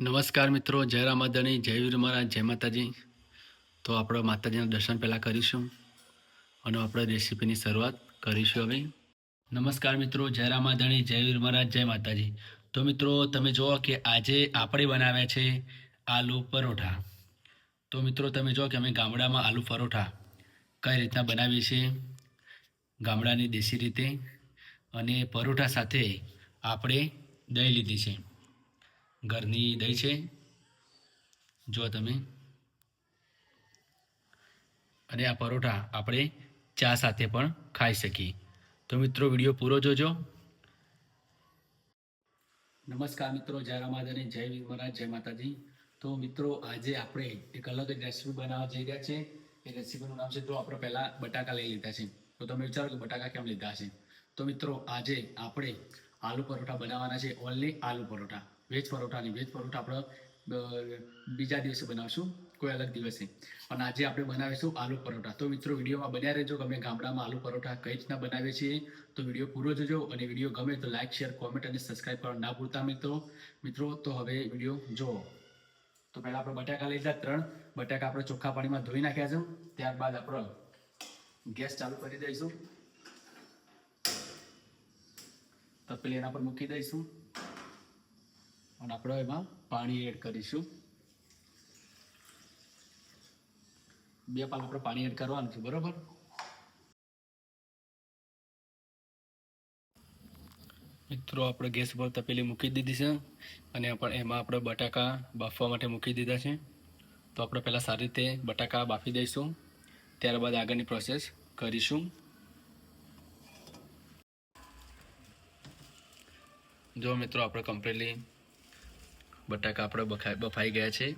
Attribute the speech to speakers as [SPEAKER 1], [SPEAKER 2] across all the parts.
[SPEAKER 1] નમસ્કાર મિત્રો, જય રામાધણી, જય વીર મહારાજ, જય માતાજી. તો આપણે માતાજીના દર્શન પહેલાં કરીશું અને આપણે રેસીપીની શરૂઆત કરીશું હવે. નમસ્કાર મિત્રો, જય રામાધણી, જય વીર મહારાજ, જય માતાજી. તો મિત્રો, તમે જુઓ કે આજે આપણે બનાવ્યા છે આલુ પરોઠા. તો મિત્રો, તમે જુઓ કે અમે ગામડામાં આલુ પરોઠા કઈ રીતના બનાવીએ છીએ? ગામડાની દેશી રીતે અને પરોઠા સાથે આપણે દહીં લીધી છે. ઘરની દહીં છે. જો તમે. અને આ પરોઠા આપણે ચા સાથે પણ ખાઈ શકીએ. તો મિત્રો, વીડિયો પૂરો જોજો. નમસ્કાર મિત્રો, જય રામાધની જય મહારાજ, જય માતાજી. તો મિત્રો, આજે આપણે એક અલગ જ રેસીપી બનાવવા જઈ રહ્યા છે એ રેસીપીનું નામ છે તો આપણે પહેલાં બટાકા લઈ લીધા છે. તો તમે વિચારો કે બટાકા કેમ લીધા છે? તો મિત્રો, આજે આપણે આલુ પરોઠા બનાવવાના છે. ઓનલી આલુ પરોઠા. વેજ પરોઠાની વેજ પરોઠા આપણે બીજા દિવસે બનાવશું, કોઈ અલગ દિવસે. પણ આજે આપણે બનાવીશું આલુ પરોઠા. તો મિત્રો, વિડીયોમાં બન્યા રહેજો. અમે ગામડામાં આલુ પરોઠા કઈ રીતના બનાવીએ છીએ, તો વીડિયો પૂરો જોજો. અને વીડિયો ગમે તો લાઇક શેર કોમેન્ટ અને સબસ્ક્રાઈબ કરવા ના ભૂલતા મિત્રો. મિત્રો, તો હવે વીડિયો જુઓ. તો પહેલાં આપણે બટાકા લઈ લીધા ત્રણ. બટાકા આપણે ચોખ્ખા પાણીમાં ધોઈ નાખ્યા છે. ત્યારબાદ આપણે ગેસ ચાલુ કરી દઈશું. તપેલી એના પર મૂકી દઈશું. અને આપણે એમાં પાણી એડ કરીશું. બે પાલ આપણે પાણી એડ કરવાનું છે, બરાબર? મિત્રો, આપણે ગેસ પર તપેલી મૂકી દીધી છે અને એમાં આપણે બટાકા બાફવા માટે મૂકી દીધા છે. તો આપણે પહેલાં સારી રીતે બટાકા બાફી દઈશું. ત્યારબાદ આગળની પ્રોસેસ કરીશું. જો મિત્રો, આપણે કમ્પ્લીટલી બટાકા આપણે બફાઈ બફાઈ ગયા છે.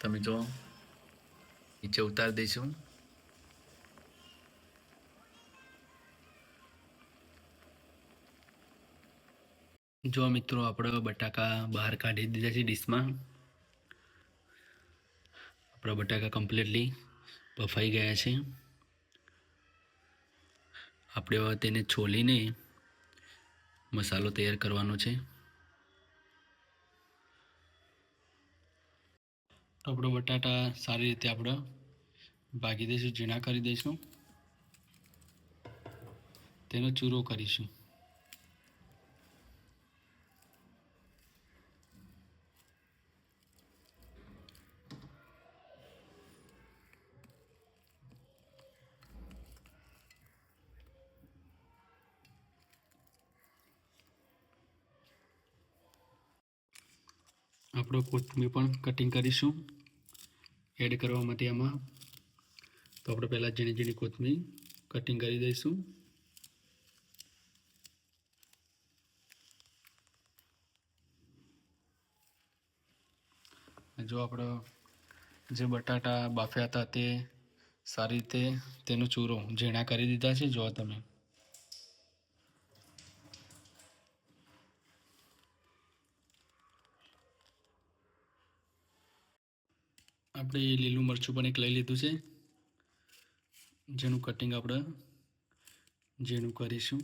[SPEAKER 1] તમે જો, નીચે ઉતારી દઈશું. જો મિત્રો, આપણે બટાકા બહાર કાઢી દીધા છે ડીશમાં. આપણા બટાકા કમ્પ્લીટલી બફાઈ ગયા છે. આપણે તેને છોલીને મસાલો તૈયાર કરવાનો છે. તો બટાટા સારી રીતે આપણે ભાગી દઈશું ઝીણા કરી દઈશું. તેનો ચૂરો કરીશું. આપણો કોથમીર પણ કટિંગ કરીશું. એડ કરવા માટે આમાં. તો આપણે પહેલાં ઝીણી ઝીણી કોથમીર કટિંગ કરી દઈશું. જો આપણો જે બટાટા બાફ્યા હતા તે સારી રીતે તેનો ચૂરો ઝીણા કરી દીધા છે. જો તમે. આપણે લીલું મરચું પણ એક લઈ લીધું છે. જેનું કટિંગ આપણે જેનું કરીશું.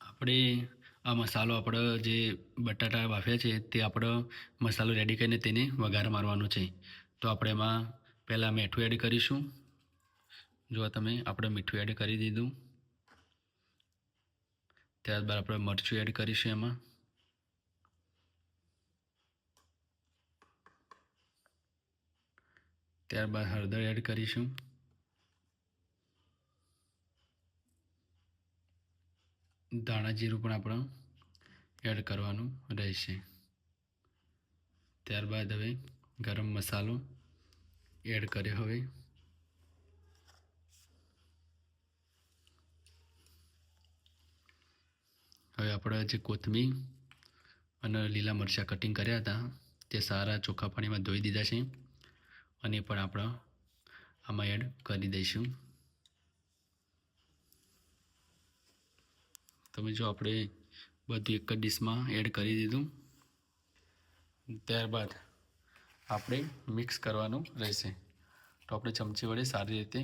[SPEAKER 1] આપણે આ મસાલો આપણે જે બટાટા બાફ્યા છે તે આપણો મસાલો રેડી કરીને તેને વઘાર મારવાનો છે. તો આપણે એમાં પહેલાં મીઠું એડ કરીશું. જો તમે, આપણે મીઠું એડ કરી દીધું. ત્યારબાદ આપણે મરચું એડ કરીશું એમાં. ત્યારબાદ હળદર એડ કરીશું. ધાણા જીરું પણ આપણે એડ કરવાનું રહેશે. ત્યારબાદ હવે ગરમ મસાલો. એડ કર્યો હવે. હવે આપણે જે કોથમીર અને લીલા મરચાં કટિંગ કર્યા હતા, તે સારા ચોખ્ખા પાણીમાં ધોઈ દીધા છે. અને પણ આપણે આમાં એડ કરી દઈશું. તમે જો આપણે બધું એક જ ડીશમાં એડ કરી દીધું. ત્યારબાદ આપણે મિક્સ કરવાનું રહેશે. તો આપણે ચમચી વડે સારી રીતે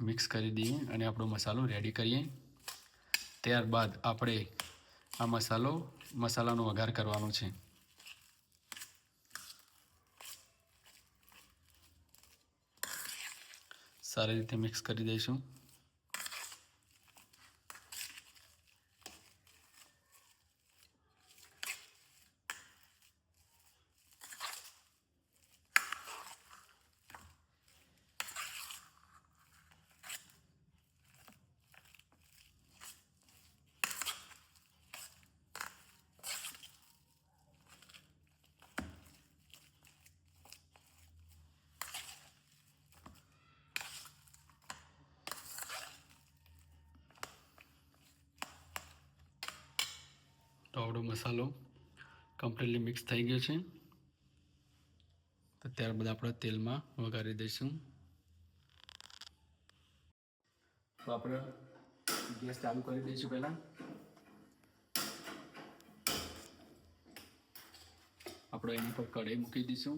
[SPEAKER 1] મિક્સ કરી દઈએ અને આપણો મસાલો રેડી કરીએ. ત્યારબાદ આપણે આ મસાલો, મસાલાનો વઘાર કરવાનો છે. સારી રીતે મિક્સ કરી દઈશું તો આપણો મસાલો કમ્પ્લીટલી મિક્સ થઈ ગયો છે. તો ત્યારબાદ આપણે તેલમાં વઘારી દઈશું. તો આપણે ગેસ ચાલુ કરી દઈશું પહેલાં. આપણે એના પર કઢાઈ મૂકી દઈશું.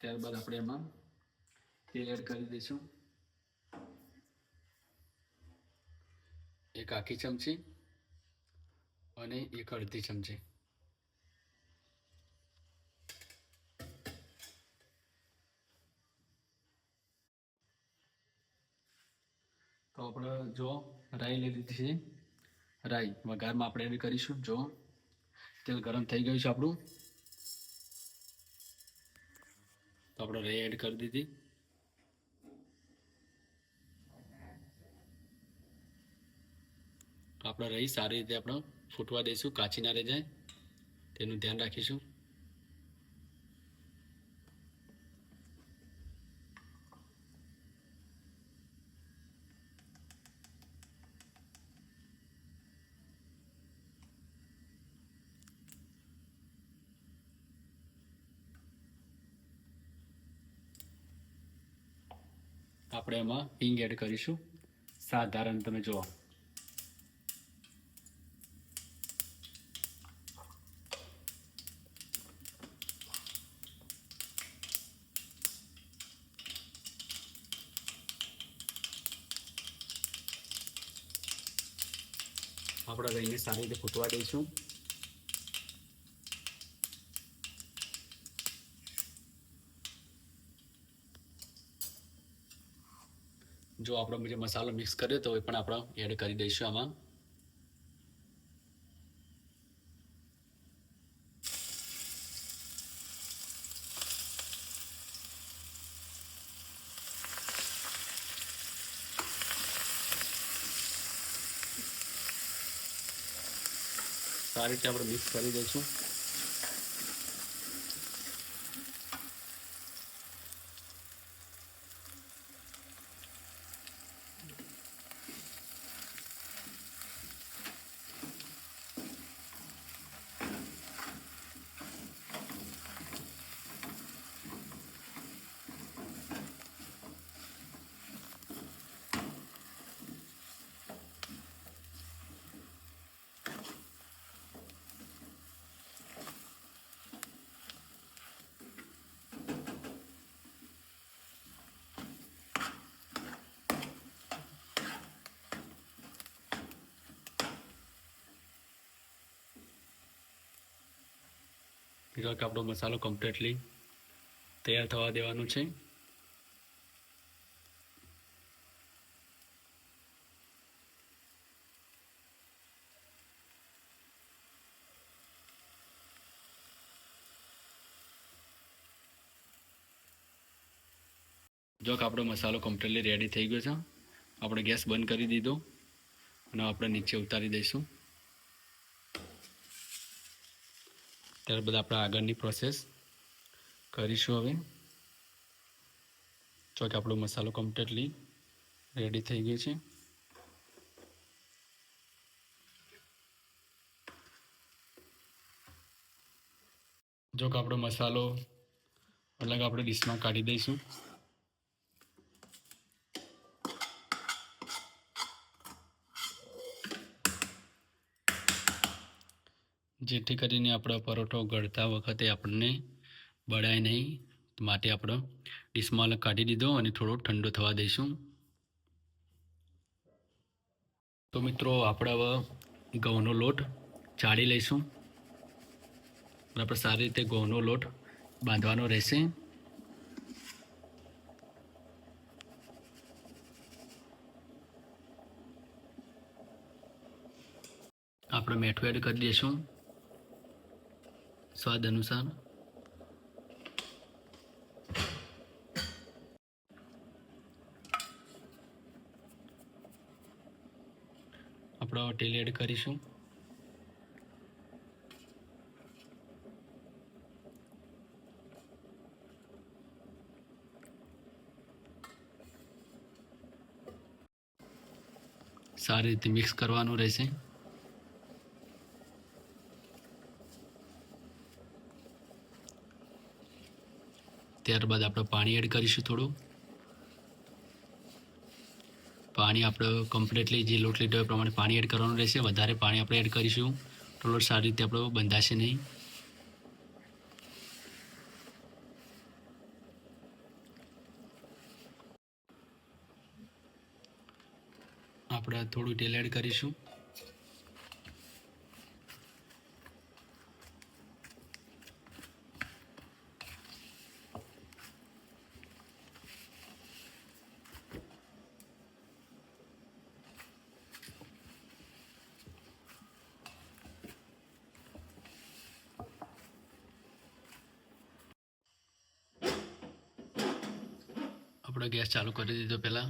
[SPEAKER 1] ત્યારબાદ આપણે એમાં તેલ એડ કરી દઈશું. એક આખી ચમચી અને એક અડધી ચમચી. તો આપણે જો રાઈ લઈ લીધી છે. રાઈ વઘારમાં આપણે એડ કરીશું. જો તેલ ગરમ થઈ ગયું છે આપણું. તો આપણે રાઈ એડ કરી દીધી. આપણે રહી સારી રીતે આપણે ફૂટવા દઈશું, કાચી ના રહી જાય. તેનું ધ્યાન રાખીશું. આપણે એમાં હિંગ એડ કરીશું. સાધારણ તમે જુઓ આપણે રહીને સારી રીતે ફૂટવા દઈશું. જો આપણો જે મસાલો મિક્સ કર્યો તો એ પણ આપણે એડ કરી દઈશું આમાં. સારી રીતે આપણે મિક્સ કરી દઈશું. જો કે આપણો મસાલો કમ્પ્લીટલી તૈયાર થવા દેવાનું છે. જો કે આપણો મસાલો કમ્પ્લીટલી રેડી થઈ ગયો છે. આપણે ગેસ બંધ કરી દીધો. અને આપણે નીચે ઉતારી દઈશું. ત્યારબાદ આપણે આગળની પ્રોસેસ કરીશું હવે. જો કે આપણો મસાલો કમ્પ્લીટલી રેડી થઈ ગયો છે. જો કે આપણો મસાલો અલગ આપણે ડીશમાં કાઢી દઈશું. જેથી કરીને આપણો પરોઠો ગળતા વખતે આપણને બળાય નહીં. માટે આપણો ડીશમાં કાઢી દીધો અને થોડો ઠંડો થવા દઈશું. તો મિત્રો, આપણે હવે ઘઉંનો લોટ ચાળી લઈશું. આપણે સારી રીતે ઘઉંનો લોટ બાંધવાનો રહેશે. આપણે મેઠું એડ કરી દઈશું. સ્વાદ અનુસાર. આપણો તેલ એડ કરીશું. સારી રીતે મિક્સ કરવાનું રહેશે. ત્યારબાદ આપણે પાણી એડ કરીશું થોડું. પાણી આપણે કમ્પ્લીટલી જે લોટ લીધો એ પ્રમાણે પાણી એડ કરવાનું રહેશે. વધારે પાણી આપણે એડ કરીશું. તો સારી રીતે આપણો બંધાશે નહીં. આપણે થોડું તેલ એડ કરીશું. આપણે ગેસ ચાલુ કરી દીધો પહેલાં.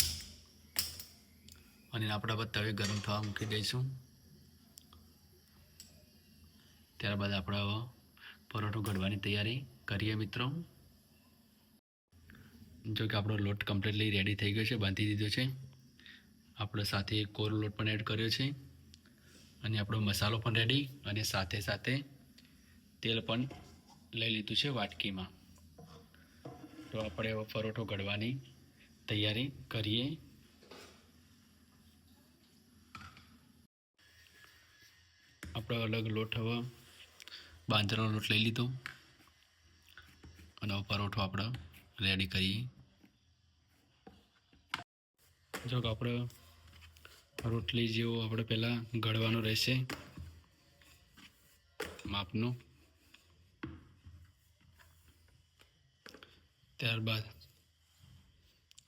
[SPEAKER 1] અને આપણા પર તવે ગરમ થવા મૂકી દઈશું. ત્યારબાદ આપણે પરોઠો ઘડવાની તૈયારી કરીએ મિત્રો. જો કે આપણો લોટ કમ્પ્લીટલી રેડી થઈ ગયો છે, બાંધી દીધો છે. આપણે સાથે કોરો લોટ પણ એડ કર્યો છે. અને આપણો મસાલો પણ રેડી અને સાથે સાથે તેલ પણ લઈ લીધું છે વાટકીમાં. તો આપણે પરોઠો ઘડવાની તૈયારી કરીએ. આપણે અલગ લોટ હવે બાંધેલો લોટ લઈ લીધો. અને પરોઠો આપણે રેડી કરીએ. જો આપણે રોટલી જેવો આપણે પહેલાં ગળવાનો રહેશે. માપનું. ત્યારબાદ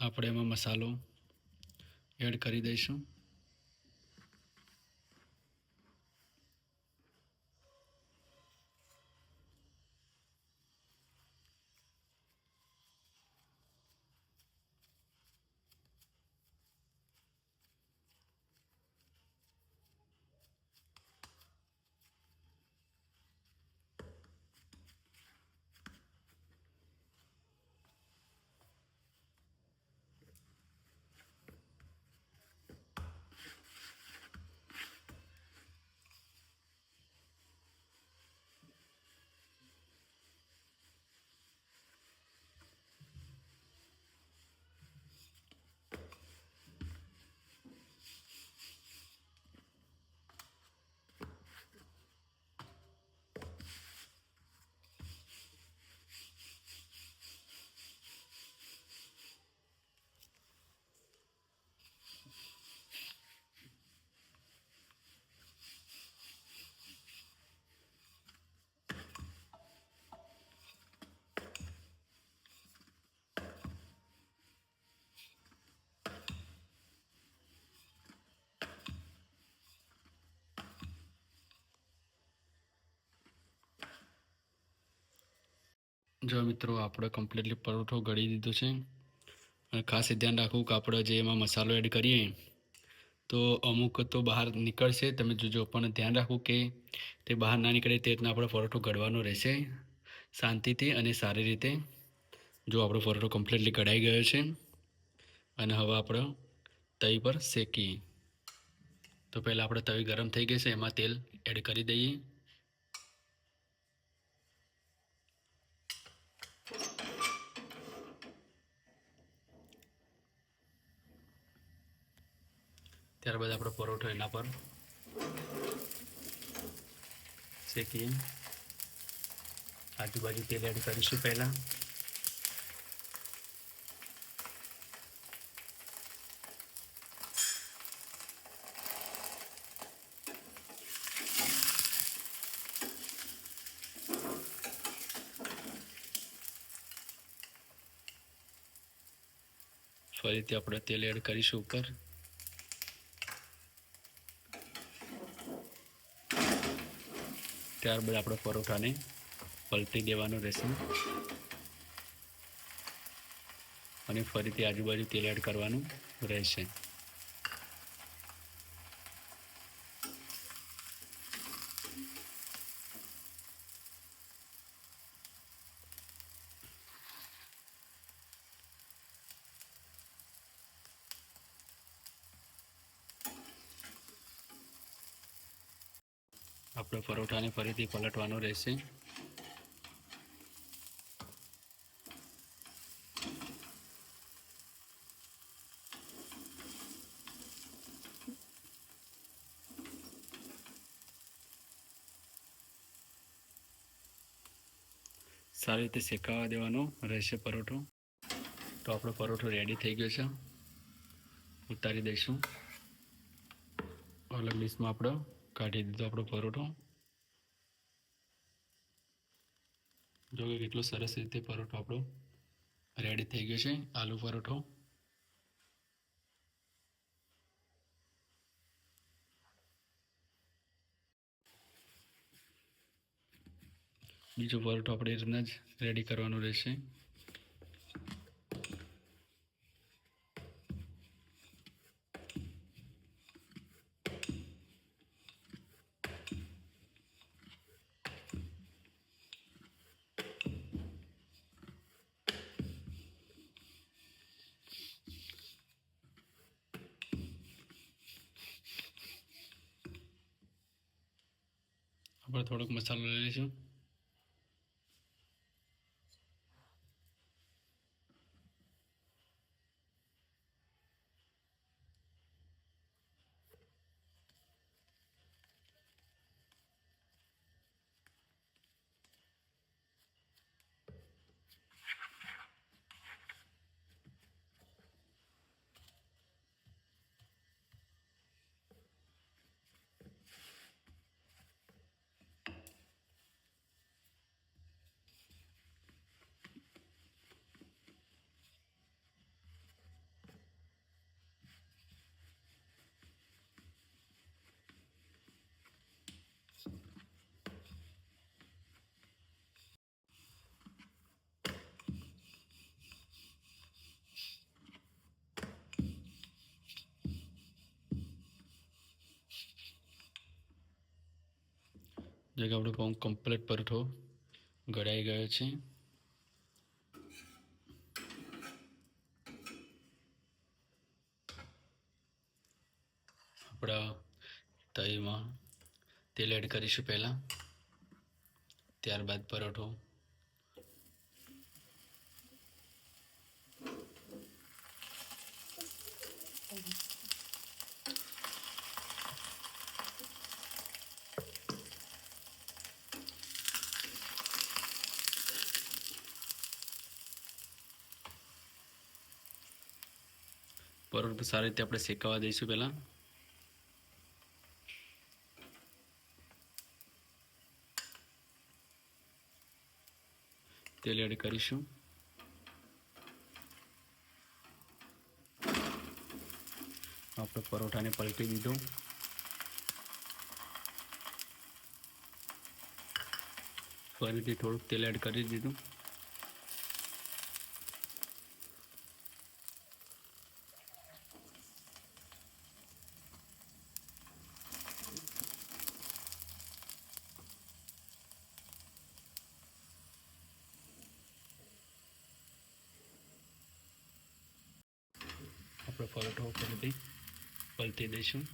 [SPEAKER 1] આપણે એમાં મસાલો એડ કરી દઈશું. જો મિત્રો, આપણે કમ્પ્લીટલી પરોઠો ગળી દીધો છે. અને ખાસ ધ્યાન રાખવું કે આપણે જે એમાં મસાલો એડ કરીએ, તો અમુક તો બહાર નીકળશે. તમે જોજો, પણ ધ્યાન રાખવું કે તે બહાર ના નીકળે તે રીતના આપણો પરોઠો ગળવાનો રહેશે શાંતિથી અને સારી રીતે. જો આપણો પરોઠો કમ્પ્લીટલી ગળાઈ ગયો છે, અને હવે આપણે તવી પર શેકીએ. તો પહેલાં આપણે તવી ગરમ થઈ ગઈ છે, એમાં તેલ એડ કરી દઈએ. ત્યારબાદ આપણો પરોઠો એના પર શેકીએ. આજુબાજુ તેલ એડ કરીશું પહેલાં. ફરીથી આપણે તેલ એડ કરીશું ઉપર. ત્યારબાદ આપણે પરોઠાને પલટી દેવાનું રહેશે. અને ફરીથી આજુબાજુ તેલ એડ કરવાનું રહેશે આપણે પરોઠાને ફરીથી પલટવાનું રહેશે. સારી રીતે શેકાવા દેવાનો રહેશે પરોઠો. તો આપણો પરોઠો રેડી થઈ ગયો છે. ઉતારી દઈશું. અલગ ડીશમાં આપણો કાઢી દીધો આપણો પરોઠો. જો કે કેટલો સરસ રીતે પરોઠો આપણો રેડી થઈ ગયો છે, આલુ પરોઠો. બીજો પરોઠો આપણે એમના જ રેડી કરવાનો રહેશે. આપણે થોડોક મસાલો લઈ જે કે આપણો પંપ કમ્પ્લીટ પરઠો ગળાઈ ગયો છે. આપણા તવીમાં તેલ એડ કરીશું પહેલાં. ત્યારબાદ પરોઠો પરોઠો સારી રીતે આપણે શેકાવા દઈશું પહેલાં. તેલ એડ કરીશું. આપણે પરોઠાને પલટી દીધો. ફરીથી થોડુંક તેલ એડ કરી દીધું. પરોઠો ફરીથી પલટી દઈશું.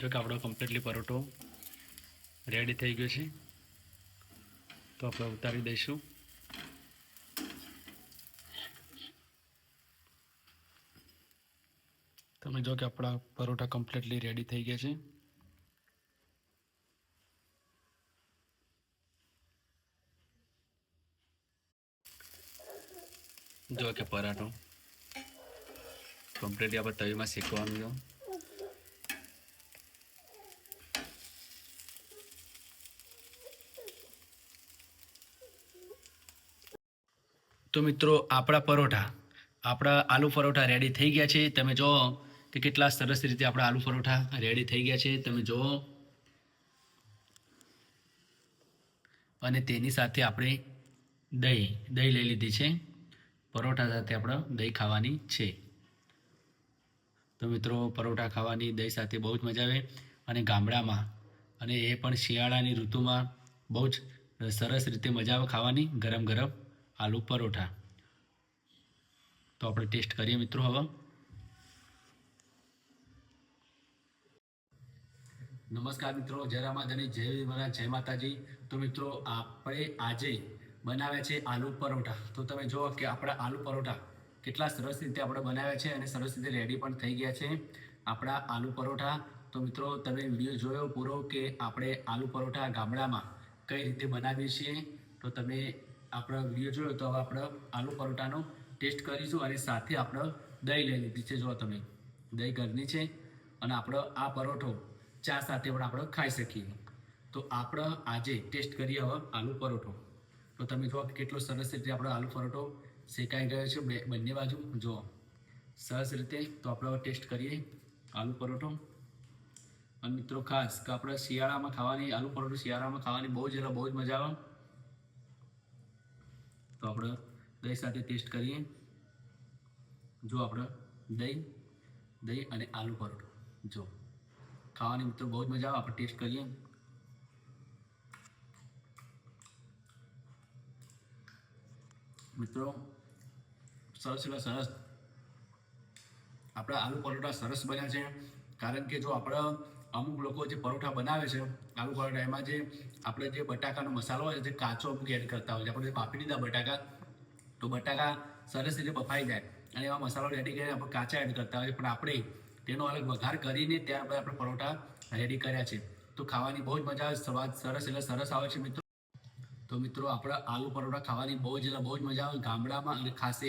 [SPEAKER 1] જો કે આપણો કમ્પ્લીટલી પરોઠો રેડી થઈ ગયો છે. તો આપણે ઉતારી દઈશું. જો કે આપણા પરોઠા કમ્પ્લીટલી રેડી થઈ ગયા છે. જો કે પરાઠો કમ્પ્લીટલી આપણે તવીમાં શેકવાનું જો તો મિત્રો, આપણા પરોઠા, આપણા આલુ પરોઠા રેડી થઈ ગયા છે. તમે જો કે કેટલા સરસ રીતે આપણા આલુ પરોઠા રેડી થઈ ગયા છે, તમે જુઓ. અને તેની સાથે આપણે દહીં દહીં લઈ લીધી છે. પરોઠા સાથે આપણે દહીં ખાવાની છે. તો મિત્રો, પરોઠા ખાવાની, દહીં સાથે બહુ જ મજા આવે. અને ગામડામાં અને એ પણ શિયાળાની ઋતુમાં બહુ જ સરસ રીતે મજા આવે ખાવાની, ગરમ ગરમ આલુ પરોઠા. તો આપણે ટેસ્ટ કરીએ મિત્રો હવે. નમસ્કાર મિત્રો, જય રામાધની જય મારા જય માતાજી. તો મિત્રો, આપણે આજે બનાવ્યા છે આલુ પરોઠા. તો તમે જુઓ કે આપણા આલુ પરોઠા કેટલા સરસ રીતે આપણે બનાવ્યા છે અને સરસ રીતે રેડી પણ થઈ ગયા છે આપણા આલુ પરોઠા. તો મિત્રો, તમે વીડિયો જોયો પૂરો કે આપણે આલુ પરોઠા ગામડામાં કઈ રીતે બનાવીએ છીએ? તો તમે આપણો વીડિયો જોયો તો હવે આપણે આલુ પરોઠાનો ટેસ્ટ કરીશું અને સાથે આપણે દહીં લઈ લીધી છે. જો તમે, દહીં ઘરની છે અને આપણો આ પરોઠો ચા સાથે પણ આપણે ખાઈ શકીએ. તો આપણે આજે ટેસ્ટ કરીએ હવે આલુ પરોઠો. તો તમે જુઓ કેટલો સરસ રીતે આપણો આલુ પરોઠો શેકાઈ ગયો છે બંને બાજુ. જુઓ. સરસ રીતે તો આપણે હવે ટેસ્ટ કરીએ આલુ પરોઠો. અને મિત્રો ખાસ કે આપણે શિયાળામાં ખાવાની આલુ પરોઠો શિયાળામાં ખાવાની બહુ જ એટલે બહુ જ મજા આવે. તો આપણે દહીં સાથે ટેસ્ટ કરીએ. જો આપણે દહીં દહીં અને આલુ પરોઠો. જો ખાવાની મિત્રો બહુ જ મજા આવે, આપણે ટેસ્ટ કરીએ. મિત્રો, સરસ એટલે સરસ. આપણા આલુ પરોઠા સરસ બન્યા છે, કારણ કે જો આપણે અમુક લોકો જે પરોઠા બનાવે છે, આલુ પરોઠા, એમાં જે આપણે જે બટાકાનો મસાલો હોય છે, જે કાચો અમુક એડ કરતા હોય છે, આપણે જે બાફી દીધા બટાકા, તો બટાકા સરસ રીતે બફાઈ જાય અને એમાં મસાલો રેડી કરીને આપણે કાચા એડ કરતા હોય પણ આપણે તેનો અલગ વઘાર કરીને ત્યારબાદ આપણે પરોઠા રેડી કર્યા છે. તો ખાવાની બહુ જ મજા આવે સ્વાદ સરસ એટલે સરસ આવે છે મિત્રો. તો મિત્રો, આપણા આલુ પરોઠા ખાવાની બહુ જ એટલે બહુ જ મજા આવે. ગામડામાં અને ખાસે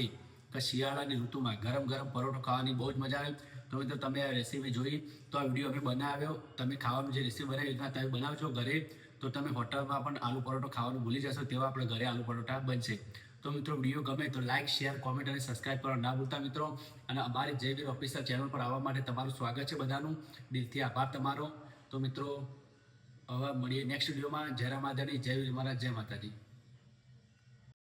[SPEAKER 1] કે શિયાળાની ઋતુમાં ગરમ ગરમ પરોઠો ખાવાની બહુ જ મજા આવે. તો મિત્રો, તમે આ રેસીપી જોઈ, તો આ વીડિયો અમે બનાવ્યો. તમે ખાવાનું જે રેસીપી બનાવી રીતના તમે બનાવજો ઘરે. તો તમે હોટલમાં પણ આલુ પરોઠો ખાવાનું ભૂલી જશો તેવા આપણે ઘરે આલુ પરોઠા બનશે. તો મિત્રો, વીડિયો ગમે તો લાઇક શેર કોમેન્ટ અને સબસ્ક્રાઇબ કરવા ના ભૂલતા મિત્રો. અને અમારી જયવીર ઓફિસર ચેનલ પર આવવા માટે તમારું સ્વાગત છે બધાનું. દિલથી આભાર તમારો. તો મિત્રો, હવે મળીએ નેક્સ્ટ વિડીયોમાં. જય રામાધણી જય વીર મહારાજ, જય માતાજી.